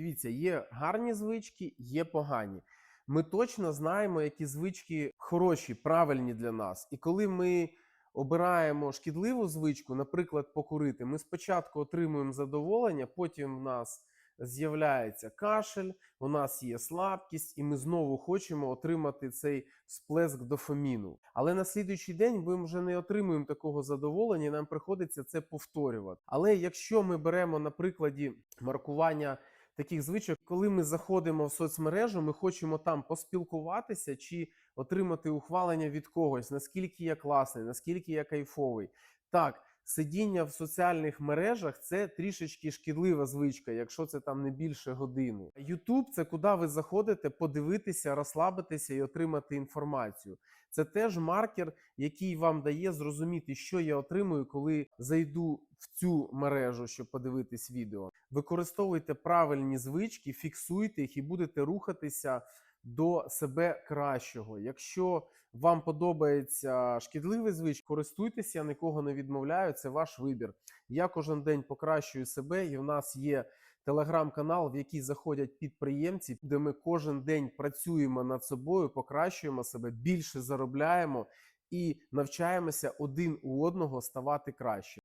Дивіться, є гарні звички, є погані. Ми точно знаємо, які звички хороші, правильні для нас. І коли ми обираємо шкідливу звичку, наприклад, покурити, ми спочатку отримуємо задоволення, потім в нас з'являється кашель, у нас є слабкість, і ми знову хочемо отримати цей сплеск дофаміну. Але на слідуючий день ми вже не отримуємо такого задоволення, і нам приходиться це повторювати. Але якщо ми беремо на прикладі маркування таких звичок, коли ми заходимо в соцмережу, ми хочемо там поспілкуватися чи отримати ухвалення від когось, наскільки я класний, наскільки я кайфовий. Так, сидіння в соціальних мережах це трішечки шкідлива звичка, якщо це там не більше години. Ютуб це куди ви заходите подивитися, розслабитися і отримати інформацію. Це теж маркер, який вам дає зрозуміти, що я отримую, коли зайду в цю мережу, щоб подивитись відео. Використовуйте правильні звички, фіксуйте їх і будете рухатися до себе кращого. Якщо вам подобається шкідливий звич, користуйтеся, я нікого не відмовляю. Це ваш вибір. Я кожен день покращую себе, і в нас є телеграм-канал, в який заходять підприємці, де ми кожен день працюємо над собою, покращуємо себе, більше заробляємо і навчаємося один у одного ставати краще.